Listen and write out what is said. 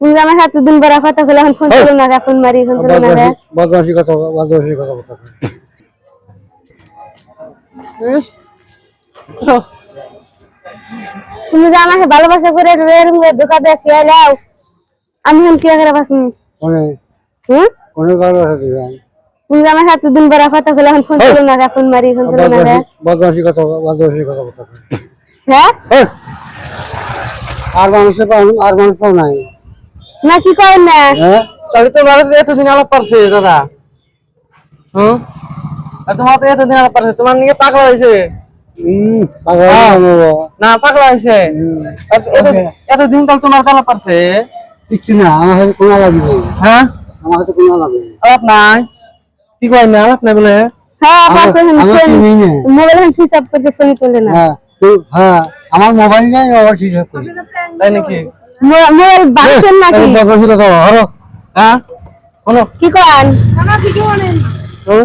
তুমি আমার সাথে দিন বেড়া কথা বলে এখন ফোন তুলো না গে, ফোন মারি ফোন তুলো না গে। বদমাসি কথা বদমাসি কথা বলতে তুমি যে আমাকে ভালোবাসা করে করে ধোকা দিয়ে খেয়ে লাও আমি এখন কি করে বাসনি কোনে হুম? কোনে ভালোবাসা দিবেন তুমি যে আমার সাথে দিন বেড়া কথা বলে এখন ফোন তুলো না ফোন মারি ফোন তুলো না গে। বদমাসি কথা বদমাসি কথা বলতে হ্যাঁ? আর মানুষের আর মানুষ পাও নাই। না কি করেন না? হ্যাঁ? তাহলে তো ভারত এতদিন আলাপ পারছে দাদা। হুম? তোমার তো এতদিন আলাপ পারছে তোমার নিয়ে পাগলা হয়েছে। পাগল না পাগলা হয়েছে। হুম। এত- এত- এতদিন তাহলে তোমার আলাপ পারছে কিচ্ছু না আমার হাতে কোনো লাগবে হ্যাঁ? আমার হাতে কোনো লাগবে আলাপ নাই। কি কয় না আলাপ নাই বলে? হ্যাঁ পাশে মোবাইল এখন সুইচ অফ করছে ফোনই তোলে না। হ্যাঁ হ্যাঁ আমার মোবাইল নাই আবার ঠিক আছে করি। তাই নাকি? মোবাইল বাঁচছেন নাকি কথা হরো হ্যাঁ কি করেন হুম?